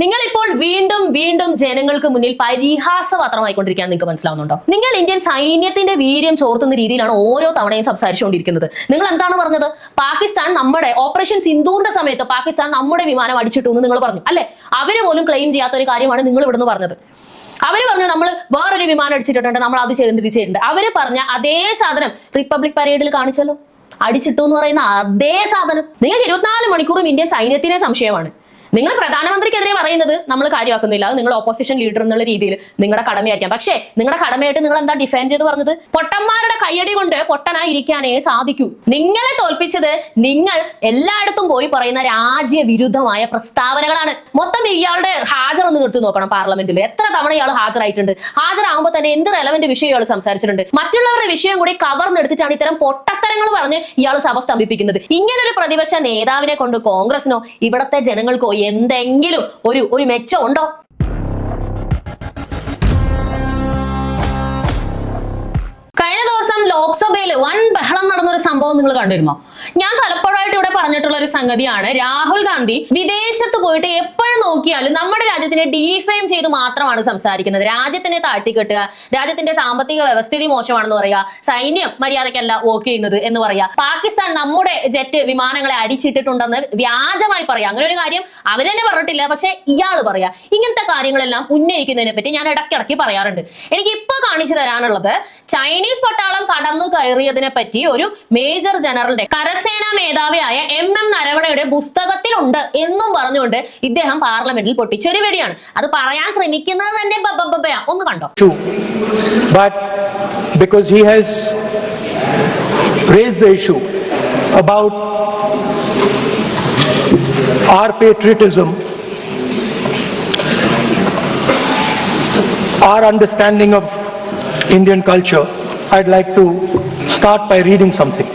നിങ്ങൾ ഇപ്പോൾ വീണ്ടും വീണ്ടും ജനങ്ങൾക്ക് മുന്നിൽ പരിഹാസപാത്രമായിക്കൊണ്ടിരിക്കുകയാണ് നിങ്ങൾക്ക് മനസ്സിലാവുന്നുണ്ടോ? നിങ്ങൾ ഇന്ത്യൻ സൈന്യത്തിന്റെ വീര്യം ചോർത്തുന്ന രീതിയിലാണ് ഓരോ തവണയും സംസാരിച്ചുകൊണ്ടിരിക്കുന്നത്. നിങ്ങൾ എന്താണ് പറഞ്ഞത്? പാകിസ്ഥാൻ നമ്മുടെ ഓപ്പറേഷൻ സിന്ദൂറിന്റെ സമയത്ത് പാകിസ്ഥാൻ നമ്മുടെ വിമാനം അടിച്ചിട്ടു എന്ന് നിങ്ങൾ പറഞ്ഞു. അല്ലെ? അവർ പോലും ക്ലെയിം ചെയ്യാത്ത ഒരു കാര്യമാണ് നിങ്ങൾ ഇവിടുന്ന് പറഞ്ഞത്. അവർ പറഞ്ഞു നമ്മൾ വേറൊരു വിമാനം അടിച്ചിട്ടുണ്ട് നമ്മൾ അത് ചെയ്തിട്ടുണ്ട് ഇത് ചെയ്തിട്ടുണ്ട്. അവർ പറഞ്ഞ അതേ സാധനം റിപ്പബ്ലിക് പരേഡിൽ കാണിച്ചല്ലോ. അടിച്ചിട്ടു എന്ന് പറയുന്ന അതേ സാധനം. നിങ്ങൾക്ക് ഇരുപത്തിനാല് മണിക്കൂറും ഇന്ത്യൻ സൈന്യത്തിനെ സംശയമാണ്. നിങ്ങൾ പ്രധാനമന്ത്രിക്കെതിരെ പറയുന്നത് നമ്മൾ കാര്യമാക്കുന്നില്ല. അത് നിങ്ങൾ ഓപ്പോസിഷൻ ലീഡർ എന്നുള്ള രീതിയിൽ നിങ്ങളുടെ കടമയായിരിക്കാം. പക്ഷേ നിങ്ങളുടെ കടമയായിട്ട് നിങ്ങൾ എന്താ ഡിഫൈൻ ചെയ്ത് പറഞ്ഞത്? പൊട്ടന്മാരുടെ കയ്യടി കൊണ്ട് പൊട്ടനായിരിക്കാനേ സാധിക്കൂ. നിങ്ങളെ തോൽപ്പിച്ചത് നിങ്ങൾ എല്ലായിടത്തും പോയി പറയുന്ന രാജ്യവിരുദ്ധമായ പ്രസ്താവനകളാണ്. മൊത്തം ഇയാളുടെ ഹാജർ ഒന്ന് നിർത്തി നോക്കണം പാർലമെന്റിൽ. എത്ര തവണ ഇയാൾ ഹാജരായിട്ടുണ്ട്? ഹാജരാകുമ്പോൾ തന്നെ എന്ത് റെലവെന്റ് വിഷയം ഇയാൾ സംസാരിച്ചിട്ടുണ്ട്? മറ്റുള്ളവരുടെ വിഷയം കൂടി കവർന്നെടുത്തിട്ടാണ് ഇത്തരം പൊട്ടത്തരങ്ങൾ പറഞ്ഞ് ഇയാൾ സഭ സ്തംഭിപ്പിക്കുന്നത്. ഇങ്ങനൊരു പ്രതിപക്ഷ നേതാവിനെ കൊണ്ട് കോൺഗ്രസിനോ ഇവിടത്തെ ജനങ്ങൾക്കോ എന്തെങ്കിലും ഒരു ഒരു മെച്ചം ഉണ്ടോ? കഴിഞ്ഞ ദിവസം ലോക്സഭയിൽ വൻ ബഹളം നടന്ന ഒരു സംഭവം നിങ്ങൾ കണ്ടിരുന്നോ? ഞാൻ പലപ്പോഴായിട്ട് ഇവിടെ പറഞ്ഞിട്ടുള്ള ഒരു സംഗതിയാണ് രാഹുൽ ഗാന്ധി വിദേശത്ത് പോയിട്ട് എപ്പോഴും നോക്കിയാലും നമ്മുടെ രാജ്യത്തിനെ ഡീഫെയിം ചെയ്ത് മാത്രമാണ് സംസാരിക്കുന്നത്. രാജ്യത്തിനെ താട്ടിക്കെട്ടുക രാജ്യത്തിന്റെ സാമ്പത്തിക വ്യവസ്ഥിതി മോശമാണെന്ന് പറയുക സൈന്യം മര്യാദയ്ക്കല്ല വർക്ക് ചെയ്യുന്നത് എന്ന് പറയുക. പാകിസ്ഥാൻ നമ്മുടെ ജെറ്റ് വിമാനങ്ങളെ അടിച്ചിട്ടിട്ടുണ്ടെന്ന് വ്യാജമായി പറയാം. അങ്ങനെ ഒരു കാര്യം അവർ തന്നെ പറഞ്ഞിട്ടില്ല പക്ഷെ ഇയാൾ പറയാ. ഇങ്ങനത്തെ കാര്യങ്ങളെല്ലാം ഉന്നയിക്കുന്നതിനെ പറ്റി ഞാൻ ഇടയ്ക്കിടയ്ക്ക് പറയാറുണ്ട്. എനിക്ക് ഇപ്പൊ കാണിച്ചു തരാനുള്ളത് ചൈനീസ് പട്ടാളം കടന്നു കയറിയതിനെ പറ്റി ഒരു മേജർ ജനറലിന്റെ കരസേനാ മേധാവിയായ എം എം നരവണയുടെ പുസ്തകത്തിലുണ്ട് എന്നും പറഞ്ഞുകൊണ്ട് ഇദ്ദേഹം പാർലമെന്റിൽ പൊട്ടിച്ചൊരു വെടിയാണ് അത് പറയാൻ ശ്രമിക്കുന്നത് തന്നെ. ഒന്ന് കണ്ടോ because he has raised the issue about our patriotism, our understanding of Indian culture, I'd like to start by reading something.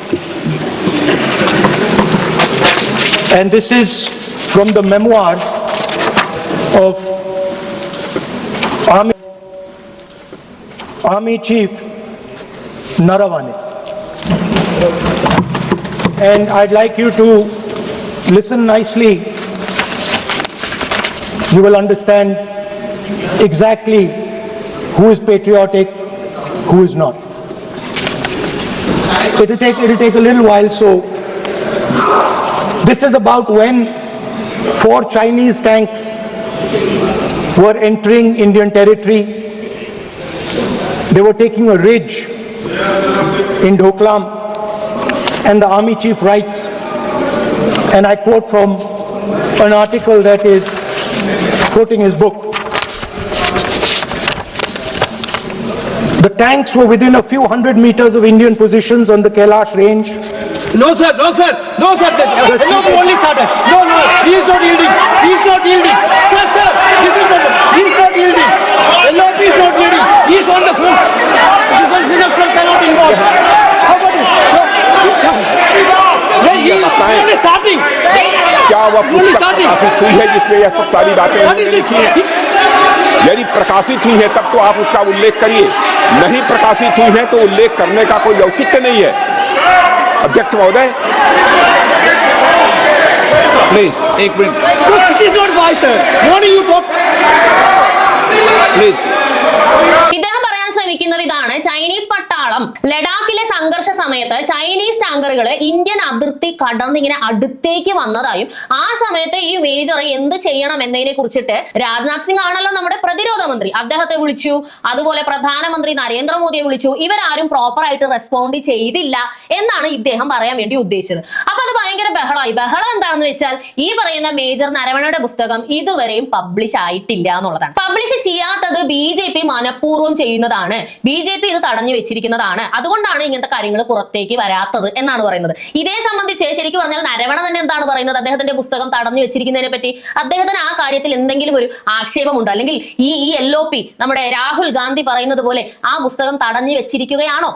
And this is from the memoirs of Army Army Chief Naravane. And I'd like you to listen nicely. You will understand exactly who is patriotic, who is not. It'll take, it'll take a little while, so this is about when four Chinese tanks were entering Indian territory they were taking a ridge in Doklam, and the army chief writes, and I quote from an article that is quoting his book. The tanks were within a few hundred meters of Indian positions on the Kailash range. No, sir, no, sir, no, sir. The, uh, no, we only started. No, no, he is not yielding. He is not yielding. Sir, sir, this is not. He is not yielding. LOP is not yielding. He is on the front. Defense minister cannot involve. How about it? क्या वह पुस्तक प्रकाशित हुई है जिसमें यह सब सारी बातें उन्होंने लिखी हैं यदि प्रकाशित हुई है तब तो आप उसका उल्लेख करिए नहीं प्रकाशित हुई है तो उल्लेख करने का कोई औचित्य नहीं है अध्यक्ष महोदय प्लीज एक minute No, it is not wise, sir. Morning you talk. Please ഇദ്ദേഹം പറയാൻ ശ്രമിക്കുന്നത് ഇതാണ് ചൈനീസ് പട്ടാളം ലഡാക്കിലെ സംഘർഷ സമയത്ത് ചൈനീസ് ടാങ്കറുകൾ ഇന്ത്യൻ അതിർത്തി കടന്നിങ്ങനെ അടുത്തേക്ക് വന്നതായും ആ സമയത്ത് ഈ മേജർ എന്ത് ചെയ്യണം എന്നതിനെ കുറിച്ചിട്ട് രാജ്നാഥ് സിംഗ് ആണല്ലോ നമ്മുടെ പ്രതിരോധ മന്ത്രി. അദ്ദേഹത്തെ വിളിച്ചു. അതുപോലെ പ്രധാനമന്ത്രി നരേന്ദ്രമോദിയെ വിളിച്ചു. ഇവരാരും പ്രോപ്പർ ആയിട്ട് റെസ്പോണ്ട് ചെയ്തില്ല എന്നാണ് ഇദ്ദേഹം പറയാൻ വേണ്ടി ഉദ്ദേശിച്ചത്. അപ്പൊ അത് ഭയങ്കര ബഹളമായി ബഹളം എന്താണെന്ന് വെച്ചാൽ ഈ പറയുന്ന മേജർ നരവണയുടെ പുസ്തകം ഇതുവരെയും പബ്ലിഷ് ആയിട്ടില്ല എന്നുള്ളതാണ്. പബ്ലിഷ് ചെയ്യാത്തത് ബി ജെ പി മനഃപൂർവം ചെയ്യുന്നതാണ്. ബി ജെ പി ഇത് തടഞ്ഞു വെച്ചിരിക്കുന്നതാണ് അതുകൊണ്ടാണ് ഇങ്ങനത്തെ കാര്യങ്ങൾ പുറത്തേക്ക് വരാത്തത് എന്നാണ് പറയുന്നത്. ഇതേ സംബന്ധിച്ച് ശരിക്കും പറഞ്ഞാൽ നരവണ തന്നെ എന്താണ് പറയുന്നത്? അദ്ദേഹത്തിന്റെ പുസ്തകം തടഞ്ഞു വെച്ചിരിക്കുന്നതിനെ പറ്റി അദ്ദേഹത്തിന് ആ കാര്യത്തിൽ എന്തെങ്കിലും ഒരു ആക്ഷേപമുണ്ടോ? അല്ലെങ്കിൽ ഈ ഈ എൽ നമ്മുടെ രാഹുൽ ഗാന്ധി പറയുന്നത് പോലെ ആ പുസ്തകം തടഞ്ഞു വെച്ചിരിക്കുകയാണോ?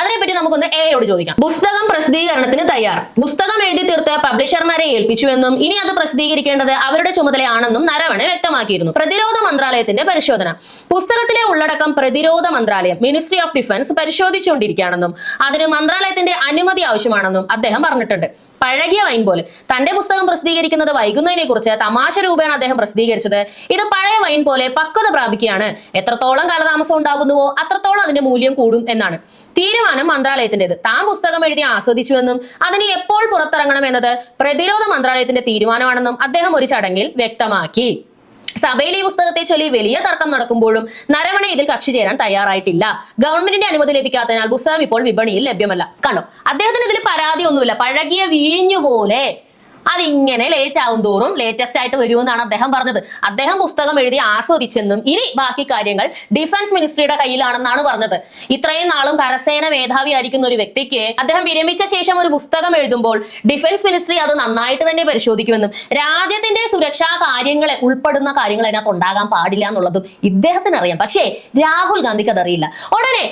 അതിനെപ്പറ്റി നമുക്കൊന്ന് എയോട് ചോദിക്കാം. പുസ്തകം പ്രസിദ്ധീകരണത്തിന് തയ്യാർ. പുസ്തകം എഴുതി തീർത്ത് പബ്ലിഷർമാരെ ഏൽപ്പിച്ചുവെന്നും ഇനി അത് പ്രസിദ്ധീകരിക്കേണ്ടത് അവരുടെ ചുമതലയാണെന്നും നരവണ വ്യക്തമാക്കിയിരുന്നു. പ്രതിരോധ മന്ത്രാലയത്തിന്റെ പരിശോധന. പുസ്തകത്തിലെ ഉള്ളടക്കം പ്രതിരോധ മന്ത്രാലയം മിനിസ്ട്രി ഓഫ് ഡിഫൻസ് പരിശോധിച്ചുകൊണ്ടിരിക്കുകയാണെന്നും അതിന് മന്ത്രാലയത്തിന്റെ അനുമതി ആവശ്യമാണെന്നും അദ്ദേഹം പറഞ്ഞിട്ടുണ്ട്. പഴകിയ വൈൻ പോലെ. തന്റെ പുസ്തകം പ്രസിദ്ധീകരിക്കുന്നത് വൈകുന്നതിനെ കുറിച്ച് തമാശ രൂപേണ അദ്ദേഹം പ്രസിദ്ധീകരിച്ചത് ഇത് പഴയ വൈൻ പോലെ പക്വത പ്രാപിക്കുകയാണ്. എത്രത്തോളം കാലതാമസം ഉണ്ടാകുന്നുവോ അത്രത്തോളം അതിന്റെ മൂല്യം കൂടും എന്നാണ്. തീരുമാനം മന്ത്രാലയത്തിന്റേത് താൻ പുസ്തകം എഴുതി ആസ്വദിച്ചുവെന്നും അതിന് എപ്പോൾ പുറത്തിറങ്ങണം എന്നത് പ്രതിരോധ മന്ത്രാലയത്തിന്റെ തീരുമാനമാണെന്നും അദ്ദേഹം ഒരു ചടങ്ങിൽ വ്യക്തമാക്കി. സഭയിൽ ഈ പുസ്തകത്തെ ചൊല്ലി വലിയ തർക്കം നടക്കുമ്പോഴും നരവണ ഇതിൽ കക്ഷി ചേരാൻ തയ്യാറായിട്ടില്ല. ഗവൺമെന്റിന്റെ അനുമതി ലഭിക്കാത്തതിനാൽ പുസ്തകം ഇപ്പോൾ വിപണിയിൽ ലഭ്യമല്ല. കണ്ടോ? അദ്ദേഹത്തിന് ഇതിൽ പരാതി ഒന്നുമില്ല പഴകിയ വീഞ്ഞു പോലെ അതിങ്ങനെ ലേറ്റ് ആവും തോറും ലേറ്റസ്റ്റ് ആയിട്ട് വരുമെന്നാണ് അദ്ദേഹം പറഞ്ഞത്. അദ്ദേഹം പുസ്തകം എഴുതി ആസ്വദിച്ചെന്നും ഇനി ബാക്കി കാര്യങ്ങൾ ഡിഫൻസ് മിനിസ്ട്രിയുടെ കയ്യിലാണെന്നാണ് പറഞ്ഞത്. ഇത്രയും നാളും കരസേന മേധാവി ആയിരിക്കുന്ന ഒരു വ്യക്തിക്ക് അദ്ദേഹം വിരമിച്ച ശേഷം ഒരു പുസ്തകം എഴുതുമ്പോൾ ഡിഫൻസ് മിനിസ്ട്രി അത് നന്നായിട്ട് തന്നെ പരിശോധിക്കുമെന്നും രാജ്യത്തിന്റെ സുരക്ഷാ കാര്യങ്ങളെ ഉൾപ്പെടുന്ന കാര്യങ്ങൾ അതിനകത്ത് ഉണ്ടാകാൻ പാടില്ല എന്നുള്ളതും ഇദ്ദേഹത്തിന് അറിയാം. പക്ഷേ രാഹുൽ ഗാന്ധിക്ക് അതറിയില്ല ഉടനെ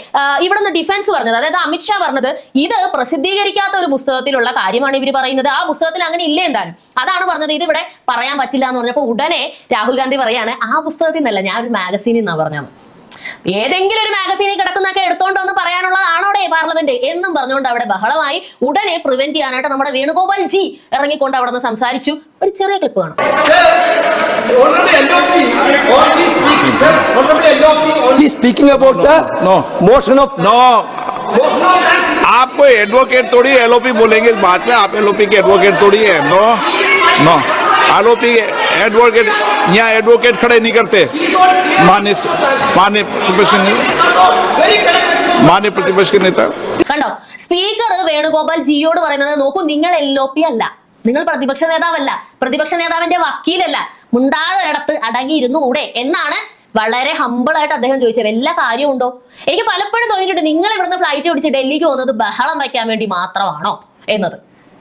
ഇവിടുന്ന് ഡിഫൻസ് പറഞ്ഞത് അതായത് അമിത്ഷാ പറഞ്ഞത് ഇത് പ്രസിദ്ധീകരിക്കാത്ത ഒരു പുസ്തകത്തിലുള്ള കാര്യമാണ് ഇവർ പറയുന്നത്. ആ പുസ്തകത്തിൽ അങ്ങനെ ഇല്ലേ എന്താനും അതാണ് പറഞ്ഞത്. ഇത് ഇവിടെ പറയാൻ പറ്റില്ല എന്ന് പറഞ്ഞപ്പോൾ ഉടനെ രാഹുൽ ഗാന്ധി പറയാണ് ആ പുസ്തകത്തിൽ നിന്നല്ല ഞാൻ ഒരു മാഗസീനിൽ നിന്നാണ് പറഞ്ഞത്. ഏതെങ്കിലും ഒരു മാഗസീനിൽ കിടക്കുന്നൊക്കെ എടുത്തോണ്ട് വന്ന് പറയാനുള്ളതാണോടെ പാർലമെന്റ് എന്നും പറഞ്ഞുകൊണ്ട് അവിടെ ബഹളമായി ഉടനെ പ്രിവെന്റ് ചെയ്യാനായിട്ട് നമ്മുടെ വേണുഗോപാൽ ജി ഇറങ്ങിക്കൊണ്ട് അവിടെ നിന്ന് സംസാരിച്ചു. ഒരു ചെറിയ ക്ലിപ്പ് കാണാം. Speaking, about the no. motion of no. motion of आप कोई एडवोकेट थोड़ी एलओपी बोलेंगे इस बात में आप एलओपी के एडवोकेट थोड़ी है नो नो एलओपी एडवोकेट यहाँ एडवोकेट खड़े नहीं करते मान्य मान्य प्रतिपक्ष के नेता very correct. मान्य प्रतिपक्ष के नेता കണ്ടോ സ്പീക്കർ വേണുഗോപാൽ ജിയോട് പറയുന്നത് നോക്കൂ നിങ്ങൾ എൽ ഒ പി അല്ല നിങ്ങൾ പ്രതിപക്ഷ നേതാവല്ല പ്രതിപക്ഷ നേതാവിന്റെ വക്കീലല്ല മുണ്ടാതെ ഒരിടത്ത് അടങ്ങിയിരുന്നുകൂടെ എന്നാണ് വളരെ ഹമ്പിൾ ആയിട്ട് അദ്ദേഹം ചോദിച്ചത് എല്ലാ കാര്യമുണ്ടോ എനിക്ക് പലപ്പോഴും തോന്നിയിട്ടുണ്ട് നിങ്ങൾ ഇവിടുന്ന് ഫ്ലൈറ്റ് പിടിച്ച് ഡൽഹിക്ക് പോകുന്നത് ബഹളം വയ്ക്കാൻ വേണ്ടി മാത്രമാണോ? എന്നത്.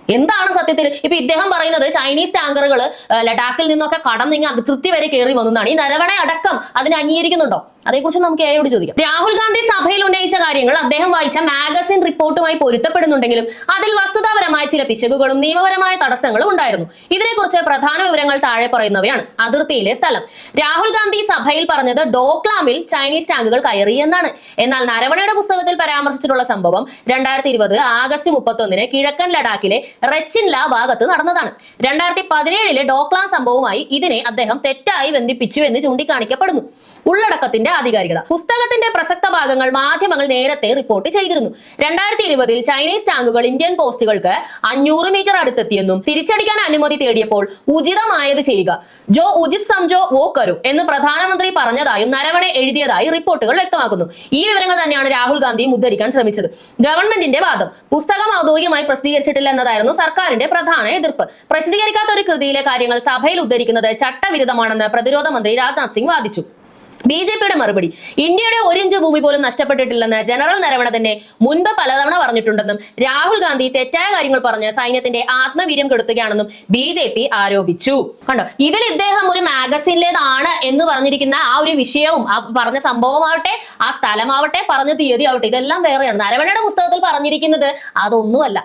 എന്താണ് സത്യത്തിൽ? ഇപ്പൊ ഇദ്ദേഹം പറയുന്നത് ചൈനീസ് ടാങ്കറുകൾ ലഡാക്കിൽ നിന്നൊക്കെ കടന്നിങ്ങ് അതിർത്തി വരെ കയറി വന്നതാണ് ഈ നരവണ അടക്കം അതിനെ അംഗീകരിക്കുന്നുണ്ടോ? അതേക്കുറിച്ച് നമുക്ക് എയോട് ചോദിക്കാം. രാഹുൽ ഗാന്ധി സഭയിൽ ഉന്നയിച്ച കാര്യങ്ങൾ അദ്ദേഹം വായിച്ച മാഗസിൻ റിപ്പോർട്ടുമായി പൊരുത്തപ്പെടുന്നുണ്ടെങ്കിലും അതിൽ വസ്തുതാപരമായ ചില പിശകുകളും നിയമപരമായ തടസ്സങ്ങളും ഉണ്ടായിരുന്നു. ഇതിനെക്കുറിച്ച് പ്രധാന വിവരങ്ങൾ താഴെ പറയുന്നവയാണ്. അതിർത്തിയിലെ സ്ഥലം. രാഹുൽ ഗാന്ധി സഭയിൽ പറഞ്ഞത് ഡോക്ലാമിൽ ചൈനീസ് ടാങ്കുകൾ കയറി എന്നാണ്. എന്നാൽ നരവണയുടെ പുസ്തകത്തിൽ പരാമർശിച്ചിട്ടുള്ള സംഭവം രണ്ടായിരത്തി ഇരുപത് ആഗസ്റ്റ് മുപ്പത്തൊന്നിന് കിഴക്കൻ ലഡാക്കിലെ റെച്ചിൻല ഭാഗത്ത് നടന്നതാണ്. രണ്ടായിരത്തി പതിനേഴിലെ ഡോക്ലാം സംഭവവുമായി ഇതിനെ അദ്ദേഹം തെറ്റായി ബന്ധിപ്പിച്ചു എന്ന് ചൂണ്ടിക്കാണിക്കപ്പെടുന്നു. ഉള്ളടക്കത്തിന്റെ ആധികാരികത പുസ്തകത്തിന്റെ പ്രസക്ത ഭാഗങ്ങൾ മാധ്യമങ്ങൾ നേരത്തെ റിപ്പോർട്ട് ചെയ്തിരുന്നു. രണ്ടായിരത്തി ഇരുപതിൽ ചൈനീസ് ടാങ്കുകൾ ഇന്ത്യൻ പോസ്റ്റുകൾക്ക് അഞ്ഞൂറ് മീറ്റർ അടുത്തെത്തിയെന്നും തിരിച്ചടിക്കാൻ അനുമതി തേടിയപ്പോൾ ഉചിതമായത് ചെയ്യുക. ജോ ഉചിത് സംജോ വോ കരു എന്ന് പ്രധാനമന്ത്രി പറഞ്ഞതായും നരവണെ എഴുതിയതായി റിപ്പോർട്ടുകൾ വ്യക്തമാക്കുന്നു. ഈ വിവരങ്ങൾ തന്നെയാണ് രാഹുൽ ഗാന്ധി ഉദ്ധരിക്കാൻ ശ്രമിച്ചത്. ഗവൺമെന്റിന്റെ വാദം പുസ്തകം ഔദ്യോഗികമായി പ്രസിദ്ധീകരിച്ചിട്ടില്ല എന്നതായിരുന്നു സർക്കാരിന്റെ പ്രധാന എതിർപ്പ്. പ്രസിദ്ധീകരിക്കാത്ത ഒരു കൃതിയിലെ കാര്യങ്ങൾ സഭയിൽ ഉദ്ധരിക്കുന്നത് ചട്ടവിരുദ്ധമാണെന്ന് പ്രതിരോധ മന്ത്രി രാജ്നാഥ് സിംഗ് വാദിച്ചു. ബി ജെ പിയുടെ മറുപടി. ഇന്ത്യയുടെ ഒരിഞ്ച് ഭൂമി പോലും നഷ്ടപ്പെട്ടിട്ടില്ലെന്ന് ജനറൽ നരവണ തന്നെ മുൻപ് പലതവണ പറഞ്ഞിട്ടുണ്ടെന്നും രാഹുൽ ഗാന്ധി തെറ്റായ കാര്യങ്ങൾ പറഞ്ഞ് സൈന്യത്തിന്റെ ആത്മവീര്യം കെടുത്തുകയാണെന്നും ബി ജെ പി ആരോപിച്ചു. കണ്ടോ? ഇതിൽ ഇദ്ദേഹം ഒരു മാഗസീനിലേതാണ് എന്ന് പറഞ്ഞിരിക്കുന്ന ആ ഒരു വിഷയവും ആ പറഞ്ഞ സംഭവമാവട്ടെ ആ സ്ഥലമാവട്ടെ പറഞ്ഞ തീയതി ആവട്ടെ ഇതെല്ലാം വേറെയാണ്. നരവണയുടെ പുസ്തകത്തിൽ പറഞ്ഞിരിക്കുന്നത് അതൊന്നുമല്ല.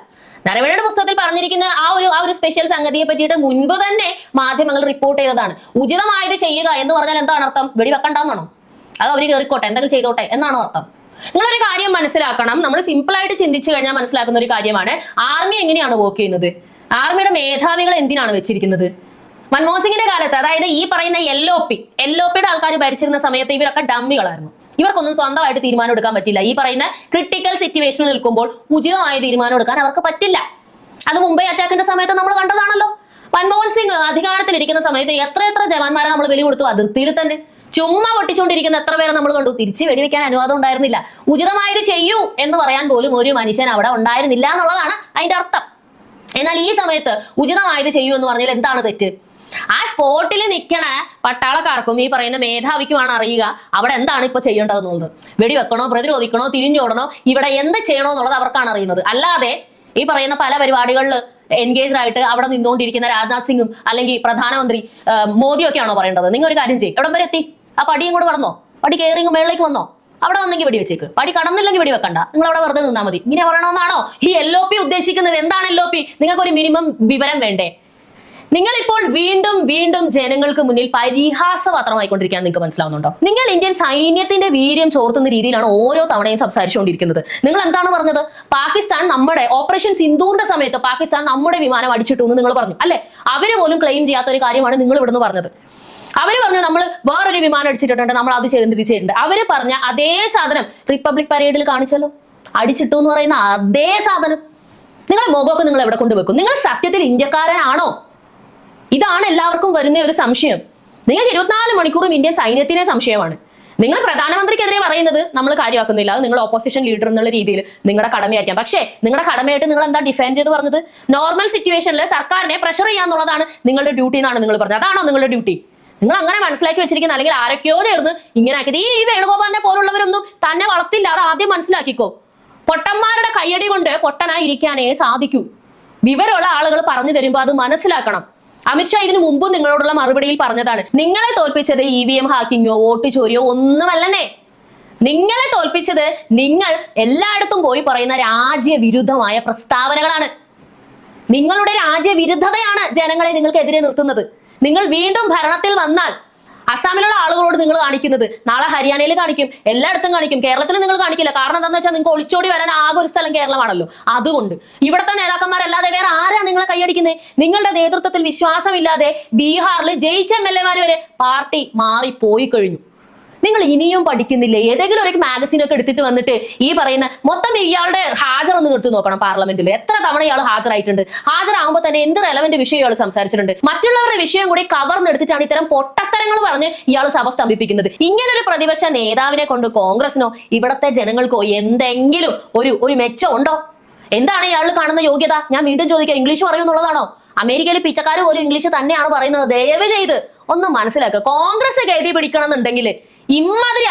നരവണയുടെ പുസ്തകത്തിൽ പറഞ്ഞിരിക്കുന്ന ആ ഒരു ആ ഒരു സ്പെഷ്യൽ സംഗതിയെ പറ്റിയിട്ട് മുൻപ് തന്നെ മാധ്യമങ്ങൾ റിപ്പോർട്ട് ചെയ്തതാണ്. ഉചിതമായത് ചെയ്യുക എന്ന് പറഞ്ഞാൽ എന്താണ് അർത്ഥം? വെടിവെക്കണ്ടെന്നാണോ അത് അവർ കയറിക്കോട്ടെ എന്തെങ്കിലും ചെയ്തോട്ടെ എന്നാണോ അർത്ഥം. നിങ്ങളൊരു കാര്യം മനസ്സിലാക്കണം. നമ്മൾ സിമ്പിൾ ആയിട്ട് ചിന്തിച്ചു കഴിഞ്ഞാൽ മനസ്സിലാക്കുന്ന ഒരു കാര്യമാണ്. ആർമി എങ്ങനെയാണ് വർക്ക് ചെയ്യുന്നത്? ആർമിയുടെ മേധാവികൾ എന്തിനാണ് വെച്ചിരിക്കുന്നത്? മൻമോഹൻ സിംഗിന്റെ കാലത്ത് അതായത് ഈ പറയുന്ന L O P L O പിയുടെ ആൾക്കാർ ഭരിച്ചിരുന്ന സമയത്ത് ഇവരൊക്കെ ഡമ്മികളായിരുന്നു ഇവർക്കൊന്നും സ്വന്തമായിട്ട് തീരുമാനം എടുക്കാൻ പറ്റില്ല. ഈ പറയുന്ന ക്രിട്ടിക്കൽ സിറ്റുവേഷനിൽ നിൽക്കുമ്പോൾ ഉചിതമായ തീരുമാനം എടുക്കാൻ അവർക്ക് പറ്റില്ല. അത് മുംബൈ അറ്റാക്കിന്റെ സമയത്ത് നമ്മൾ കണ്ടതാണല്ലോ. മൻമോഹൻ സിംഗ് അധികാരത്തിലിരിക്കുന്ന സമയത്ത് എത്ര എത്ര ജവാന്മാരെ നമ്മൾ ബലി കൊടുത്തു അതിർത്തിയിൽ തന്നെ. ചുമ്മാ പൊട്ടിച്ചുകൊണ്ടിരിക്കുന്ന എത്ര പേരെ നമ്മൾ കണ്ടു? തിരിച്ചു വെടിവെക്കാൻ അനുവാദം ഉണ്ടായിരുന്നില്ല. ഉചിതമായത് ചെയ്യൂ എന്ന് പറയാൻ പോലും ഒരു മനുഷ്യൻ അവിടെ ഉണ്ടായിരുന്നില്ല എന്നുള്ളതാണ് അതിന്റെ അർത്ഥം. എന്നാൽ ഈ സമയത്ത് ഉചിതമായത് ചെയ്യൂ എന്ന് പറഞ്ഞാൽ എന്താണ് തെറ്റ്? ആ സ്പോട്ടിൽ നിൽക്കണ പട്ടാളക്കാർക്കും ഈ പറയുന്ന മേധാവിക്കുമാണ് അറിയുക. അവിടെ എന്താണ് ഇപ്പൊ ചെയ്യേണ്ടതെന്നുള്ളത്? വെടിവെക്കണോ പ്രതിരോധിക്കണോ തിരിഞ്ഞോടണോ ഇവിടെ എന്ത് ചെയ്യണോ എന്നുള്ളത് അവർക്കാണ് അറിയുന്നത്. അല്ലാതെ ഈ പറയുന്ന പല പരിപാടികളിൽ എൻഗേജ്ഡ് ആയിട്ട് അവിടെ നിന്നുകൊണ്ടിരിക്കുന്ന രാജ്നാഥ് സിംഗും അല്ലെങ്കിൽ പ്രധാനമന്ത്രി മോദിയൊക്കെ ആണോ പറയേണ്ടത്? നിങ്ങൾ ഒരു കാര്യം ചെയ്യും. എവിടം വരെ എത്തി? ആ പടിയും കൂടെ കടന്നോ? പടി കയറി മേളിലേക്ക് വന്നോ? അവിടെ വന്നെങ്കിൽ വെടി വെച്ചേക്ക് പടി കടന്നില്ലെങ്കിൽ വെടി വെക്കണ്ട നിങ്ങൾ അവിടെ വെറുതെ നിന്നാൽ മതി. ഇങ്ങനെ പറയണമെന്നാണോ? ഈ എൽ ഒ പി ഉദ്ദേശിക്കുന്നത്? എന്താണ് എൽ ഒ പി നിങ്ങൾക്ക് ഒരു മിനിമം വിവരം വേണ്ടേ? നിങ്ങൾ ഇപ്പോൾ വീണ്ടും വീണ്ടും ജനങ്ങൾക്ക് മുന്നിൽ പരിഹാസപാത്രമായിക്കൊണ്ടിരിക്കുകയാണ് നിങ്ങൾക്ക് മനസ്സിലാവുന്നുണ്ടോ? നിങ്ങൾ ഇന്ത്യൻ സൈന്യത്തിന്റെ വീര്യം ചോർത്തുന്ന രീതിയിലാണ് ഓരോ തവണയും സംസാരിച്ചുകൊണ്ടിരിക്കുന്നത്. നിങ്ങൾ എന്താണ് പറഞ്ഞത്? പാകിസ്ഥാൻ നമ്മുടെ ഓപ്പറേഷൻ സിന്ധൂറിന്റെ സമയത്ത് പാകിസ്ഥാൻ നമ്മുടെ വിമാനം അടിച്ചിട്ടു എന്ന് നിങ്ങൾ പറഞ്ഞു അല്ലെ? അവർ പോലും ക്ലെയിം ചെയ്യാത്ത ഒരു കാര്യമാണ് നിങ്ങൾ ഇവിടുന്ന് പറഞ്ഞത്. അവർ പറഞ്ഞു നമ്മൾ വേറൊരു വിമാനം അടിച്ചിട്ടുണ്ട് നമ്മൾ അത് ചെയ്തിട്ടുണ്ട് ഇത് ചെയ്തിട്ടുണ്ട്. അവർ പറഞ്ഞ അതേ സാധനം റിപ്പബ്ലിക് പരേഡിൽ കാണിച്ചല്ലോ. അടിച്ചിട്ടു എന്ന് പറയുന്ന അതേ സാധനം. നിങ്ങളെ മുഖമൊക്കെ നിങ്ങൾ എവിടെ കൊണ്ടുവെക്കും? നിങ്ങൾ സത്യത്തിൽ ഇന്ത്യക്കാരനാണോ? ഇതാണ് എല്ലാവർക്കും വരുന്ന ഒരു സംശയം. നിങ്ങൾക്ക് ഇരുപത്തിനാല് മണിക്കൂറും ഇന്ത്യൻ സൈന്യത്തിനെ സംശയമാണ്. നിങ്ങൾ പ്രധാനമന്ത്രിക്കെതിരെ പറയുന്നത് നമ്മൾ കാര്യമാക്കുന്നില്ല. അത് നിങ്ങൾ ഓപ്പോസിഷൻ ലീഡർ എന്നുള്ള രീതിയിൽ നിങ്ങളുടെ കടമയായിരിക്കാം. പക്ഷേ നിങ്ങളുടെ കടമയായിട്ട് നിങ്ങൾ എന്താ ഡിഫൈൻ ചെയ്ത് പറഞ്ഞത്? നോർമൽ സിറ്റുവേഷനിൽ സർക്കാരിനെ പ്രഷർ ചെയ്യാന്നുള്ളതാണ് നിങ്ങളുടെ ഡ്യൂട്ടി എന്നാണ് നിങ്ങൾ പറഞ്ഞത്. അതാണോ നിങ്ങളുടെ ഡ്യൂട്ടി നിങ്ങൾ അങ്ങനെ മനസ്സിലാക്കി വെച്ചിരിക്കുന്ന അല്ലെങ്കിൽ ആരൊക്കെയോ ചേർന്ന് ഇങ്ങനെ ആക്കിയത്. ഈ വേണുഗോപാലിനെ പോലുള്ളവരൊന്നും തന്നെ വളർത്തില്ല. അത് ആദ്യം മനസ്സിലാക്കിക്കോ. പൊട്ടന്മാരുടെ കയ്യടി കൊണ്ട് പൊട്ടനായി ഇരിക്കാനേ സാധിക്കൂ. വിവരമുള്ള ആളുകൾ പറഞ്ഞു തരുമ്പോൾ അത് മനസ്സിലാക്കണം. അമിത്ഷാ ഇതിനു മുമ്പും നിങ്ങളോടുള്ള മറുപടിയിൽ പറഞ്ഞതാണ് നിങ്ങളെ തോൽപ്പിച്ചത് ഇ വി എം ഹാക്കിങ്ങോ വോട്ട് ചോരിയോ ഒന്നുമല്ലെന്നേ. നിങ്ങളെ തോൽപ്പിച്ചത് നിങ്ങൾ എല്ലായിടത്തും പോയി പറയുന്ന രാജ്യവിരുദ്ധമായ പ്രസ്താവനകളാണ്. നിങ്ങളുടെ രാജ്യവിരുദ്ധതയാണ് ജനങ്ങളെ നിങ്ങൾക്കെതിരെ നിർത്തുന്നത്. നിങ്ങൾ വീണ്ടും ഭരണത്തിൽ വന്നാൽ അസാമിലുള്ള ആളുകളോട് നിങ്ങൾ കാണിക്കുന്നത് നാളെ ഹരിയാനയിൽ കാണിക്കും എല്ലായിടത്തും കാണിക്കും കേരളത്തിൽ നിങ്ങൾ കാണിക്കില്ല. കാരണം എന്താണെന്ന് വെച്ചാൽ നിങ്ങൾക്ക് ഒളിച്ചോടി വരാൻ ആകെ ഒരു സ്ഥലം കേരളമാണല്ലോ. അതുകൊണ്ട് ഇവിടുത്തെ നേതാക്കന്മാരല്ലാതെ വേറെ ആരാ നിങ്ങളെ കൈയടിക്കുന്നത് നിങ്ങളുടെ നേതൃത്വത്തിൽ വിശ്വാസമില്ലാതെ ബീഹാറിൽ ജയിച്ച എം എൽ എമാർ വരെ പാർട്ടി മാറി പോയി കഴിഞ്ഞു. നിങ്ങൾ ഇനിയും പഠിക്കുന്നില്ല? ഏതെങ്കിലും ഒരു മാഗസിൻ ഒക്കെ എടുത്തിട്ട് വന്നിട്ട് ഈ പറയുന്ന മൊത്തം ഇയാളുടെ ഹാജർ ഒന്ന് നിർത്തി നോക്കണം പാർലമെന്റിൽ എത്ര തവണ ഇയാൾ ഹാജരായിട്ടുണ്ട്? ഹാജരാകുമ്പോൾ തന്നെ എന്ത് റെലവെന്റ് വിഷയം ഇയാൾ സംസാരിച്ചിട്ടുണ്ട്? മറ്റുള്ളവരുടെ വിഷയം കൂടി കവർന്നെടുത്തിട്ടാണ് ഇത്തരം പൊട്ടത്തരങ്ങൾ പറഞ്ഞ് ഇയാൾ സഭ സ്തംഭിപ്പിക്കുന്നത്. ഇങ്ങനൊരു പ്രതിപക്ഷ നേതാവിനെ കൊണ്ട് കോൺഗ്രസിനോ ഇവിടത്തെ ജനങ്ങൾക്കോ എന്തെങ്കിലും ഒരു ഒരു മെച്ചം ഉണ്ടോ? എന്താണ് ഇയാൾ കാണുന്ന യോഗ്യത? ഞാൻ വീണ്ടും ചോദിക്കാം ഇംഗ്ലീഷ് പറയുന്നുള്ളതാണോ അമേരിക്കയിലെ പിച്ചക്കാർ പോലും ഇംഗ്ലീഷ് തന്നെയാണ് പറയുന്നത്. ദയവ് ചെയ്ത് ഒന്ന് മനസ്സിലാക്കുക. കോൺഗ്രസ് കരുതി പിടിക്കണം എന്നുണ്ടെങ്കിൽ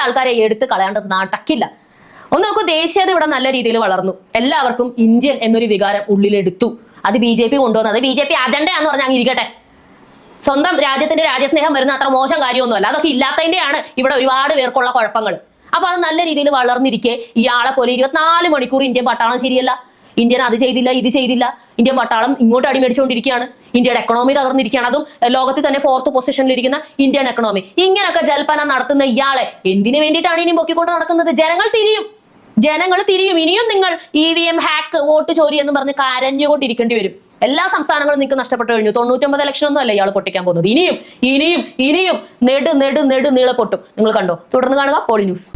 ആൾക്കാരെ എടുത്ത് കളയേണ്ടത് നടക്കില്ല. ഒന്ന് നോക്കൂ ദേശീയത ഇവിടെ നല്ല രീതിയിൽ വളർന്നു. എല്ലാവർക്കും ഇന്ത്യൻ എന്നൊരു വികാരം ഉള്ളിലെടുത്തു. അത് ബി ജെ പി കൊണ്ടുവന്നത് ബി ജെ പി അജണ്ടയാന്ന് പറഞ്ഞാൽ ഇരിക്കട്ടെ. സ്വന്തം രാജ്യത്തിന്റെ രാജ്യസ്നേഹം വരുന്ന അത്ര മോശം കാര്യമൊന്നുമല്ല. അതൊക്കെ ഇല്ലാത്തതിന്റെയാണ് ഇവിടെ ഒരുപാട് പേർക്കുള്ള കുഴപ്പങ്ങൾ. അപ്പൊ അത് നല്ല രീതിയിൽ വളർന്നിരിക്കെ ഇയാളെ പോലെ ഇരുപത്തിനാല് മണിക്കൂർ ഇന്ത്യൻ പട്ടാളം ശരിയല്ല. ഇന്ത്യൻ അത് ചെയ്തില്ല ഇത് ചെയ്തില്ല. ഇന്ത്യൻ പട്ടാളം ഇങ്ങോട്ട് അടിമേടിച്ചുകൊണ്ടിരിക്കുകയാണ് ഇന്ത്യയുടെ എക്കണോമി തകർന്നിരിക്കുകയാണ്. അതും ലോകത്തിൽ തന്നെ ഫോർത്ത് പൊസിഷനിലിരിക്കുന്ന ഇന്ത്യൻ എക്കണോമി ഇങ്ങനെയൊക്കെ ജൽപ്പന നടത്തുന്ന ഇയാളെ എന്തിനു വേണ്ടിയിട്ടാണ് ഇനി പൊക്കിക്കൊണ്ട് നടക്കുന്നത്? ജനങ്ങൾ തിരിയും. ജനങ്ങൾ തിരിയും. ഇനിയും നിങ്ങൾ E V M hack vote ചോരി എന്ന് പറഞ്ഞ് കരഞ്ഞുകൊണ്ടിരിക്കേണ്ടി വരും. എല്ലാ സംസ്ഥാനങ്ങളും നിങ്ങൾക്ക് നഷ്ടപ്പെട്ടു കഴിഞ്ഞു. തൊണ്ണൂറ്റൊമ്പത് ലക്ഷം ഒന്നും അല്ല ഇയാൾ പൊട്ടിക്കാൻ പോകുന്നത്. ഇനിയും ഇനിയും ഇനിയും നെടു നെടു നെടു നീളെ പൊട്ടും നിങ്ങൾ കണ്ടോ? തുടർന്ന് കാണുക പോളി ന്യൂസ്